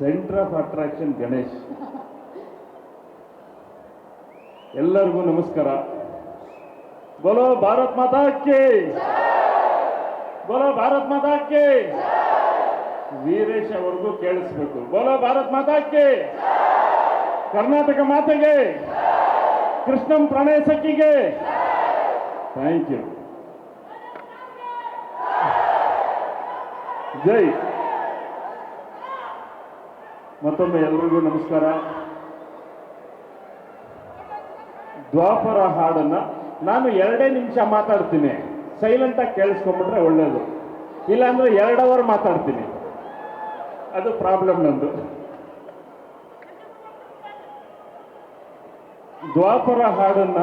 Centre of attraction Ganesh ಎಲ್ಲರಿಗೂ ನಮಸ್ಕಾರ. ಬೋಲೋ ಭಾರತ್ ಮಾತಾ ಕೇ. ಬೋಲೋ ಭಾರತ್ ಮಾತಾ ಕೇ. ವೀರೇಶ್ ಅವ್ರಿಗೂ ಕೇಳಿಸ್ಬೇಕು. ಬೋಲೋ ಭಾರತ್ ಮಾತಾ ಕೇ. ಕರ್ನಾಟಕ ಮಾತೆಗೆ. ಕೃಷ್ಣಂ ಪ್ರಣಯ ಸಖಿಗೆ. ಥ್ಯಾಂಕ್ ಯು ಜೈ. ಮತ್ತೊಮ್ಮೆ ಎಲ್ರಿಗೂ ನಮಸ್ಕಾರ. ದ್ವಾಪರ ಹಾಡನ್ನ ನಾನು ಎರಡೇ ನಿಮಿಷ ಮಾತಾಡ್ತೀನಿ. ಸೈಲೆಂಟ್ ಆಗಿ ಕೇಳಿಸ್ಕೊಂಡ್ಬಿಟ್ರೆ ಒಳ್ಳೇದು. ಇಲ್ಲಾಂದ್ರೆ ಎರಡು ಅವರ್ ಮಾತಾಡ್ತೀನಿ. ಅದು ಪ್ರಾಬ್ಲಮ್ ನಂದು. ದ್ವಾಪರ ಹಾಡನ್ನ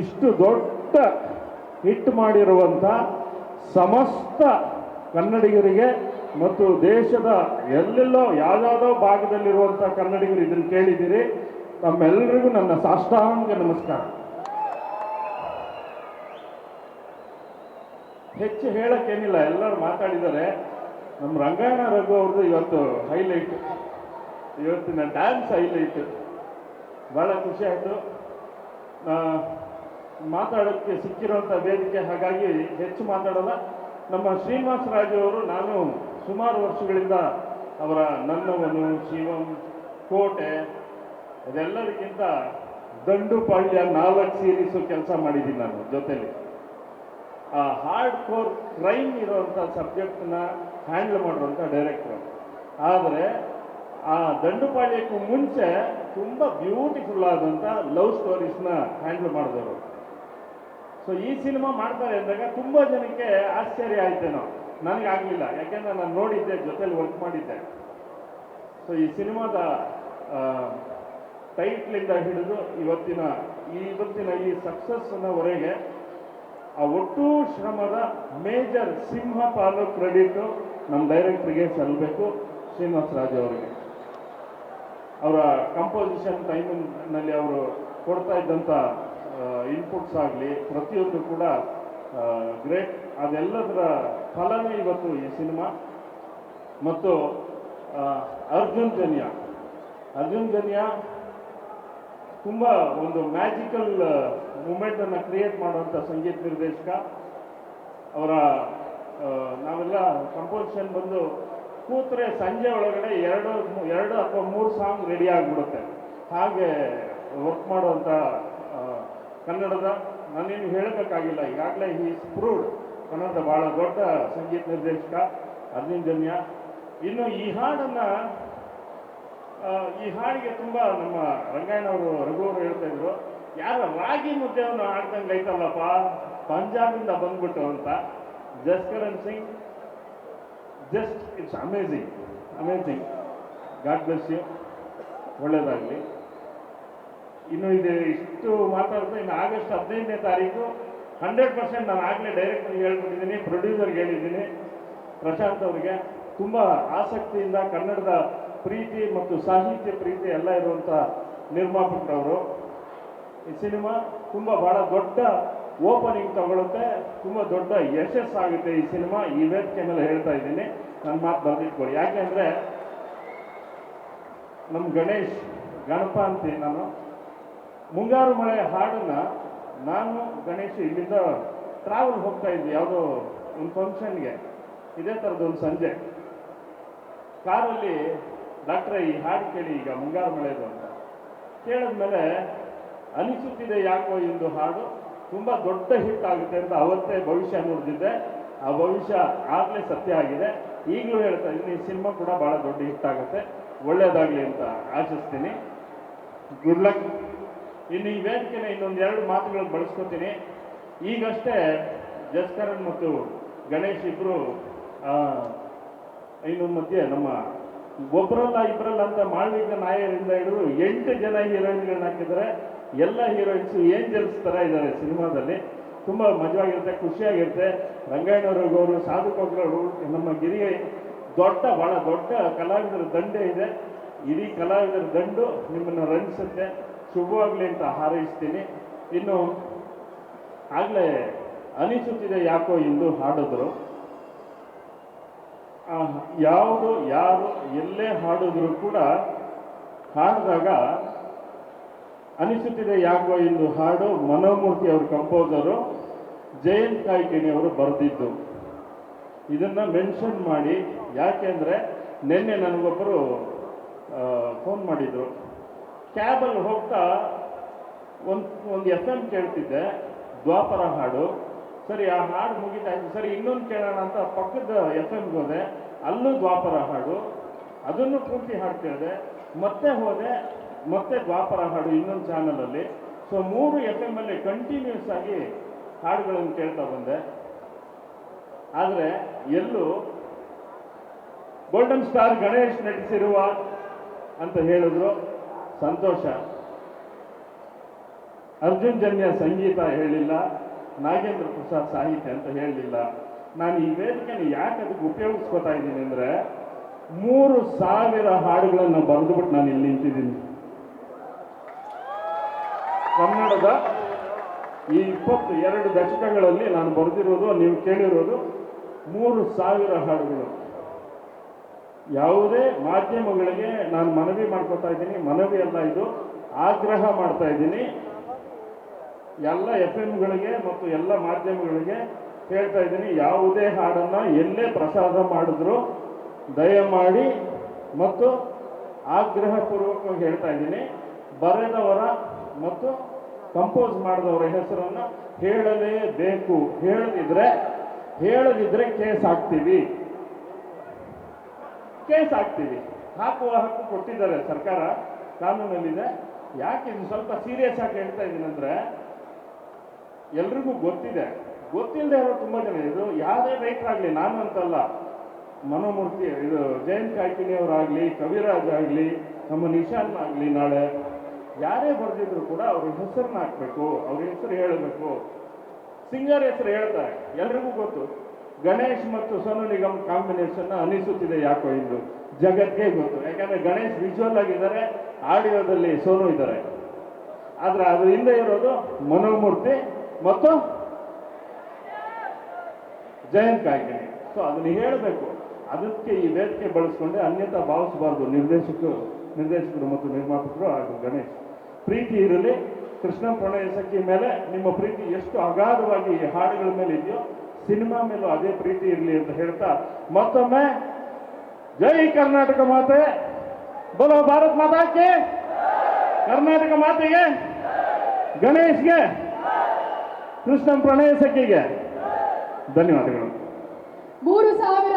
ಇಷ್ಟು ದೊಡ್ಡ ಹಿಟ್ ಮಾಡಿರುವಂಥ ಸಮಸ್ತ ಕನ್ನಡಿಗರಿಗೆ ಮತ್ತು ದೇಶದ ಎಲ್ಲೆಲ್ಲೋ ಯಾವುದಾವುದೋ ಭಾಗದಲ್ಲಿರುವಂಥ ಕನ್ನಡಿಗರು ಇದನ್ನು ಕೇಳಿದ್ದೀರಿ. ತಮ್ಮೆಲ್ಲರಿಗೂ ನನ್ನ ಸಾಷ್ಟಾಂಗ ನಮಸ್ಕಾರ. ಹೆಚ್ಚು ಹೇಳಕ್ಕೇನಿಲ್ಲ, ಎಲ್ಲರೂ ಮಾತಾಡಿದ್ದಾರೆ. ನಮ್ಮ ರಂಗಾಯಣ ರಘು ಅವ್ರದ್ದು ಇವತ್ತು ಹೈಲೈಟ್ ಇವತ್ತಿನ ಡ್ಯಾನ್ಸ್ ಹೈಲೈಟ್ ಭಾಳ ಖುಷಿ ಆಯಿತು. ಮಾತಾಡೋಕ್ಕೆ ಸಿಕ್ಕಿರುವಂಥ ವೇದಿಕೆ, ಹಾಗಾಗಿ ಹೆಚ್ಚು ಮಾತಾಡೋಲ್ಲ. ನಮ್ಮ ಶ್ರೀನಿವಾಸ ರಾಜು ಅವರು, ನಾನು ಸುಮಾರು ವರ್ಷಗಳಿಂದ ಅವರ ನನ್ನವನು ಶಿವಂ, ಕೋಟೆ, ಅದೆಲ್ಲರಿಗಿಂತ ದಂಡುಪಾಳ್ಯ ನಾಲ್ಕು ಸೀರೀಸು ಕೆಲಸ ಮಾಡಿದ್ದೀನಿ ನಾನು ಜೊತೆಲಿ. ಆ ಹಾರ್ಡ್ ಕೋರ್ ಕ್ರೈಮ್ ಇರುವಂಥ ಸಬ್ಜೆಕ್ಟ್ನ ಹ್ಯಾಂಡಲ್ ಮಾಡುವಂಥ ಡೈರೆಕ್ಟರ್ ಆದರೆ ಆ ದಂಡುಪಾಳ್ಯಕ್ಕೂ ಮುಂಚೆ ತುಂಬ ಬ್ಯೂಟಿಫುಲ್ ಆದಂಥ ಲವ್ ಸ್ಟೋರೀಸ್ನ ಹ್ಯಾಂಡಲ್ ಮಾಡಿದವರು. ಸೊ ಈ ಸಿನಿಮಾ ಮಾಡ್ತಾರೆ ಅಂದಾಗ ತುಂಬ ಜನಕ್ಕೆ ಆಶ್ಚರ್ಯ ಆಯ್ತೇನೋ. ನನಗಾಗಲಿಲ್ಲ ಯಾಕೆಂದ್ರೆ ನಾನು ನೋಡಿದ್ದೆ, ಜೊತೆಲಿ ವರ್ಕ್ ಮಾಡಿದ್ದೆ. ಸೊ ಈ ಸಿನಿಮಾದ ಟೈಟ್ಲಿಂದ ಹಿಡಿದು ಇವತ್ತಿನ ಇವತ್ತಿನ ಈ ಸಕ್ಸಸ್ನವರೆಗೆ ಆ ಒಟ್ಟು ಶ್ರಮದ ಮೇಜರ್ ಸಿಂಹ ಪಾಲು ಕ್ರೆಡಿಟು ನಮ್ಮ ಡೈರೆಕ್ಟ್ರಿಗೆ ಸಲ್ಲಬೇಕು ಶ್ರೀನಿವಾಸ ರಾಜ ಅವರಿಗೆ. ಅವರ ಕಂಪೋಸಿಷನ್ ಟೈಮಿನಲ್ಲಿ ಅವರು ಕೊಡ್ತಾ ಇದ್ದಂಥ ಇನ್ಪುಟ್ಸ್ ಆಗಲಿ, ಪ್ರತಿಯೊಂದು ಕೂಡ ಗ್ರೇಟ್ ಅದೆಲ್ಲದರ ಫಲನೇ ಇವತ್ತು ಈ ಸಿನಿಮಾ ಮತ್ತು ಅರ್ಜುನ್ ಜನ್ಯ. ಅರ್ಜುನ್ ಜನ್ಯ ತುಂಬ ಒಂದು ಮ್ಯಾಜಿಕಲ್ ಮೂಮೆಂಟನ್ನು ಕ್ರಿಯೇಟ್ ಮಾಡುವಂಥ ಸಂಗೀತ ನಿರ್ದೇಶಕ. ಅವರ ನಾವೆಲ್ಲ ಕಂಪೋಸಿಷನ್ ಬಂದು ಕೂತ್ರೆ ಸಂಜೆ ಒಳಗಡೆ ಎರಡು ಎರಡು ಅಥವಾ ಮೂರು ಸಾಂಗ್ ರೆಡಿ ಆಗಿಬಿಡುತ್ತೆ. ಹಾಗೆ ವರ್ಕ್ ಮಾಡುವಂಥ ಕನ್ನಡದ. ನಾನೇನು ಹೇಳಬೇಕಾಗಿಲ್ಲ, ಈಗಾಗಲೇ ಈ ಪ್ರೂವ್ಡ್ ಕನ್ನಡದ ಭಾಳ ದೊಡ್ಡ ಸಂಗೀತ ನಿರ್ದೇಶಕ ಅರ್ಜುನ್ ಜನ್ಯ. ಇನ್ನು ಈ ಹಾಡನ್ನು ಈ ಹಾಡಿಗೆ ತುಂಬ ನಮ್ಮ ರಂಗಾಯಣ ಅವರು ರಘು ಅವರು ಹೇಳ್ತಾ ಇದ್ರು, ಯಾರ ರಾಗಿ ಮುದ್ದೆಯನ್ನು ಹಾಡ್ದಂಗೆ ಐತಲ್ಲಪ್ಪ, ಪಂಜಾಬಿಂದ ಬಂದ್ಬಿಟ್ಟು ಅಂತ. Jaskaran Singh, just it's amazing amazing. God bless you, ಒಳ್ಳೇದಾಗಲಿ. ಇನ್ನು ಇದೆ ಇಷ್ಟು ಮಾತಾಡ್ತಾ ಇನ್ನು ಆಗಸ್ಟ್ ಹದಿನೈದನೇ ತಾರೀಕು ಹಂಡ್ರೆಡ್ ಪರ್ಸೆಂಟ್ ನಾನು ಆಗಲೇ ಡೈರೆಕ್ಟರ್ಗೆ ಹೇಳ್ಬಿಟ್ಟಿದ್ದೀನಿ. ಪ್ರೊಡ್ಯೂಸರ್ಗೆ ಹೇಳಿದ್ದೀನಿ. ಪ್ರಶಾಂತ್ ಅವರಿಗೆ ತುಂಬ ಆಸಕ್ತಿಯಿಂದ ಕನ್ನಡದ ಪ್ರೀತಿ ಮತ್ತು ಸಾಹಿತ್ಯ ಪ್ರೀತಿ ಎಲ್ಲ ಇರುವಂಥ ನಿರ್ಮಾಪಕರವರು. ಈ ಸಿನಿಮಾ ತುಂಬ ಭಾಳ ದೊಡ್ಡ ಓಪನಿಂಗ್ ತಗೊಳುತ್ತೆ. ತುಂಬ ದೊಡ್ಡ ಯಶಸ್ಸಾಗುತ್ತೆ ಈ ಸಿನಿಮಾ. ಈ ವೇದಿಕೆ ಮೇಲೆ ಹೇಳ್ತಾ ಇದ್ದೀನಿ. ನನ್ನ ಮಾತು ಬರೆದಿಟ್ಕೊಳ್ಳಿ ಯಾಕೆಂದರೆ ನಮ್ಮ ಗಣೇಶ್ ಗಣಪ ಅಂತೀನಿ ನಾನು ಮುಂಗಾರು ಮಳೆ ಹಾಡನ್ನ ನಾನು ಗಣೇಶ್ ಇಲ್ಲಿಂದ ಟ್ರಾವೆಲ್ ಹೋಗ್ತಾ ಇದ್ವಿ ಯಾವುದೋ ಒಂದು ಫಂಕ್ಷನ್ಗೆ ಇದೇ ಥರದೊಂದು ಸಂಜೆ. ಕಾರಲ್ಲಿ ಡಾಕ್ಟ್ರೆ ಈ ಹಾಡು ಕೇಳಿ ಈಗ ಮುಂಗಾರು ಮಳೆದು ಅಂತ. ಕೇಳಿದ್ಮೇಲೆ ಅನಿಸುತ್ತಿದೆ ಯಾಕೋ ಇಂದು ಹಾಡು, ತುಂಬ ದೊಡ್ಡ ಹಿಟ್ ಆಗುತ್ತೆ ಅಂತ ಅವತ್ತೇ ಭವಿಷ್ಯ ನೋಡಿದ್ದೆ ಆ ಭವಿಷ್ಯ ಆಗಲೇ ಸತ್ಯ ಆಗಿದೆ. ಈಗಲೂ ಹೇಳ್ತಾ ಇದ್ದೀನಿ, ಈ ಸಿನಿಮಾ ಕೂಡ ಭಾಳ ದೊಡ್ಡ ಹಿಟ್ ಆಗುತ್ತೆ. ಒಳ್ಳೇದಾಗಲಿ ಅಂತ ಆಶಿಸ್ತೀನಿ. ಗುಡ್ ಲಕ್ ಇನ್ನು ಈ ವೇದಿಕೆನ ಇನ್ನೊಂದು ಎರಡು ಮಾತುಗಳು ಬಳಸ್ಕೊತೀನಿ. ಈಗಷ್ಟೇ ಜಸ್ಕರನ್ ಮತ್ತು ಗಣೇಶ್ ಇಬ್ಬರು ಇನ್ನು ಮಧ್ಯೆ ನಮ್ಮ ಒಬ್ಬರಲ್ಲ ಇಬ್ಬರಲ್ಲ ಅಂತ ಮಾಳ್ವಿಕ ನಾಯರಿಂದ ಹಿಡಿದು ಎಂಟು ಜನ ಹೀರೋಯಿನ್ಗಳನ್ನ ಹಾಕಿದ್ದಾರೆ. ಎಲ್ಲ ಹೀರೋಯಿನ್ಸು ಏಂಜಲ್ಸ್ ಥರ ಇದ್ದಾರೆ ಸಿನಿಮಾದಲ್ಲಿ. ತುಂಬ ಮಜವಾಗಿರುತ್ತೆ, ಖುಷಿಯಾಗಿರುತ್ತೆ. ರಂಗಾಯಣವ್ರಿಗವರು ಸಾಧು ಕೊಗ್ರವರು ನಮ್ಮ ಗಿರಿಯ, ದೊಡ್ಡ ಭಾಳ ದೊಡ್ಡ ಕಲಾವಿದರ ದಂಡೆ ಇದೆ. ಇಡೀ ಕಲಾವಿದರ ದಂಡು ನಿಮ್ಮನ್ನು ರಂಜಿಸುತ್ತೆ. ಶುಭವಾಗಲಿ ಅಂತ ಹಾರೈಸ್ತೀನಿ. ಇನ್ನು ಆಗಲೇ ಅನಿಸುತ್ತಿದೆ ಯಾಕೋ ಎಂದು ಹಾಡಿದ್ರು. ಯಾವುದು, ಯಾರು, ಎಲ್ಲೇ ಹಾಡಿದ್ರು ಕೂಡ ಹಾಡಿದಾಗ ಅನಿಸುತ್ತಿದೆ ಯಾಕೋ ಎಂದು ಹಾಡು ಮನೋಮೂರ್ತಿ ಅವರು ಕಂಪೋಸರು ಜಯಂತ್ ಕಾಯ್ಕಿಣಿ ಅವರು ಬರೆದಿದ್ದು. ಇದನ್ನ ಮೆನ್ಷನ್ ಮಾಡಿ ಯಾಕೆಂದ್ರೆ ನಿನ್ನೆ ನನಗೊಬ್ಬರು ಫೋನ್ ಮಾಡಿದ್ರು. ಕ್ಯಾಬಲ್ಲಿ ಹೋಗ್ತಾ ಒಂದು ಒಂದು ಎಸ್ ಎಂ ಕೇಳ್ತಿದ್ದೆ, ದ್ವಾಪರ ಹಾಡು. ಸರಿ, ಆ ಹಾಡು ಮುಗಿತಾಯ್ತು ಸರಿ, ಇನ್ನೊಂದು ಕೇಳೋಣ ಅಂತ ಪಕ್ಕದ ಎಸ್ ಎಮ್ಗೆ ಹೋದೆ. ಅಲ್ಲೂ ದ್ವಾಪರ ಹಾಡು. ಅದನ್ನು ಪೂರ್ತಿ ಹಾಡು ಮತ್ತೆ ಹೋದೆ, ಮತ್ತೆ ದ್ವಾಪರ ಹಾಡು ಇನ್ನೊಂದು ಚಾನಲಲ್ಲಿ ಸೊ ಮೂರು ಎಸ್ ಎಂ ಅಲ್ಲಿ ಕಂಟಿನ್ಯೂಸ್ ಆಗಿ ಹಾಡುಗಳನ್ನು ಕೇಳ್ತಾ ಬಂದೆ. ಆದರೆ, ಎಲ್ಲೂ ಗೋಲ್ಡನ್ ಸ್ಟಾರ್ ಗಣೇಶ್ ನಟಿಸಿರುವ ಅಂತ ಹೇಳಿದ್ರು. ಸಂತೋಷ. ಅರ್ಜುನ್ ಜನ್ಯ ಸಂಗೀತ ಹೇಳಿಲ್ಲ, ನಾಗೇಂದ್ರ ಪ್ರಸಾದ್ ಸಾಹಿತ್ಯ ಅಂತ ಹೇಳಲಿಲ್ಲ ನಾನು ಈ ವೇದಿಕೆನ ಯಾಕೆ ಅದಕ್ಕೆ ಉಪಯೋಗಿಸ್ಕೋತಾ ಇದ್ದೀನಿ ಅಂದರೆ, ಮೂರು ಸಾವಿರ ಹಾಡುಗಳನ್ನು ಬರೆದುಬಿಟ್ಟು ನಾನು ಇಲ್ಲಿ ನಿಂತಿದ್ದೀನಿ. ಕನ್ನಡದ ಈ ಇಪ್ಪತ್ತು ಎರಡು ದಶಕಗಳಲ್ಲಿ ನಾನು ಬರೆದಿರೋದು, ನೀವು ಕೇಳಿರೋದು ಮೂರು ಸಾವಿರ ಹಾಡುಗಳು. ಯಾವುದೇ ಮಾಧ್ಯಮಗಳಿಗೆ ನಾನು ಮನವಿ ಮಾಡ್ಕೊತಾ ಇದ್ದೀನಿ. ಮನವಿ ಅಲ್ಲ ಇದು. ಆಗ್ರಹ ಮಾಡ್ತಾ ಇದ್ದೀನಿ. ಎಲ್ಲ ಎಫ್ ಎಮ್ಗಳಿಗೆ ಮತ್ತು ಎಲ್ಲ ಮಾಧ್ಯಮಗಳಿಗೆ ಹೇಳ್ತಾ ಇದ್ದೀನಿ. ಯಾವುದೇ ಹಾಡನ್ನು ಎಲ್ಲೇ ಪ್ರಸಾದ ಮಾಡಿದ್ರು ದಯಮಾಡಿ ಮತ್ತು ಆಗ್ರಹಪೂರ್ವಕವಾಗಿ ಹೇಳ್ತಾ ಇದ್ದೀನಿ. ಬರೆದವರ ಮತ್ತು ಕಂಪೋಸ್ ಮಾಡಿದವರ ಹೆಸರನ್ನು ಹೇಳಲೇಬೇಕು. ಹೇಳದಿದ್ರೆ ಹೇಳದಿದ್ರೆ ಕೇಸ್ ಹಾಕ್ತೀವಿ. ಕೇಸ್ ಹಾಕ್ತೀವಿ. ಹಾಕುವ ಹಕ್ಕು ಕೊಟ್ಟಿದ್ದಾರೆ ಸರ್ಕಾರ, ಕಾನೂನಲ್ಲಿದೆ. ಯಾಕೆ ಇದು ಸ್ವಲ್ಪ ಸೀರಿಯಸ್ ಆಗಿ ಹೇಳ್ತಾ ಇದ್ದೀನಿ ಅಂದ್ರೆ, ಎಲ್ರಿಗೂ ಗೊತ್ತಿದೆ. ಗೊತ್ತಿಲ್ಲದೆ ಇರೋ ತುಂಬ ಜನ. ಇದು ಯಾವುದೇ ರೈತರಾಗಲಿ, ನಾನು ಅಂತಲ್ಲ. ಮನೋಮೂರ್ತಿ, ಇದು ಜಯಂತ್ ಕಾಯ್ಕಿಣಿ ಅವರಾಗಲಿ, ಕವಿರಾಜ್ ಆಗಲಿ, ನಮ್ಮ ನಿಶಾನ್ ಆಗಲಿ ನಾಳೆ, ಯಾರೇ ಬರೆದಿದ್ರು ಕೂಡ ಅವ್ರ ಹೆಸರನ್ನ ಹಾಕಬೇಕು, ಅವ್ರ ಹೆಸರು ಹೇಳಬೇಕು. ಸಿಂಗರ್ ಹೆಸರು ಹೇಳ್ತಾರೆ. ಎಲ್ರಿಗೂ ಗೊತ್ತು. ಗಣೇಶ್ ಮತ್ತು ಸೋನು ನಿಗಮ್ ಕಾಂಬಿನೇಷನ್ ಅನಿಸುತ್ತಿದೆ ಯಾಕೋ ಇಂದು ಜಗತ್ಗೆ ಗೊತ್ತು. ಯಾಕಂದ್ರೆ ಗಣೇಶ್ ವಿಜುವಲ್ ಆಗಿದ್ದಾರೆ, ಆಡಿಯೋದಲ್ಲಿ ಸೋನು ಇದ್ದಾರೆ. ಆದ್ರೆ ಅದ್ರ ಹಿಂದೆ ಇರೋದು ಮನೋಮೂರ್ತಿ ಮತ್ತು ಜಯಂತ್ ಕಾಯ್ಕಿಣಿ. ಸೊ ಅದನ್ನ ಹೇಳಬೇಕು. ಅದಕ್ಕೆ ಈ ವೇದಿಕೆ ಬಳಸ್ಕೊಂಡೆ ಅನ್ಯತಾ ಭಾವಿಸಬಾರ್ದು. ನಿರ್ದೇಶಕರು ನಿರ್ದೇಶಕರು ಮತ್ತು ನಿರ್ಮಾಪಕರು ಹಾಗೂ ಗಣೇಶ್. ಪ್ರೀತಿ ಇರಲಿ. ಕೃಷ್ಣ ಪ್ರಣಯ ಸಖಿ ಮೇಲೆ ನಿಮ್ಮ ಪ್ರೀತಿ ಎಷ್ಟು ಅಗಾಧವಾಗಿ ಈ ಹಾಡುಗಳ ಮೇಲೆ ಇದೆಯೋ ಸಿನಿಮಾ ಮೇಲೂ ಅದೇ ಪ್ರೀತಿ ಇರಲಿ ಅಂತ ಹೇಳ್ತಾ ಮತ್ತೊಮ್ಮೆ ಜೈ ಕರ್ನಾಟಕ ಮಾತೆ. ಬಲೋ ಭಾರತ್ ಮಾತಾಕ್ಕೆ. ಕರ್ನಾಟಕ ಮಾತೆಗೆ. ಗಣೇಶ್ಗೆ. ಕೃಷ್ಣ ಪ್ರಣಯ ಸಖಿಗೆ ಧನ್ಯವಾದಗಳು. ಮೂರು ಸಾವಿರ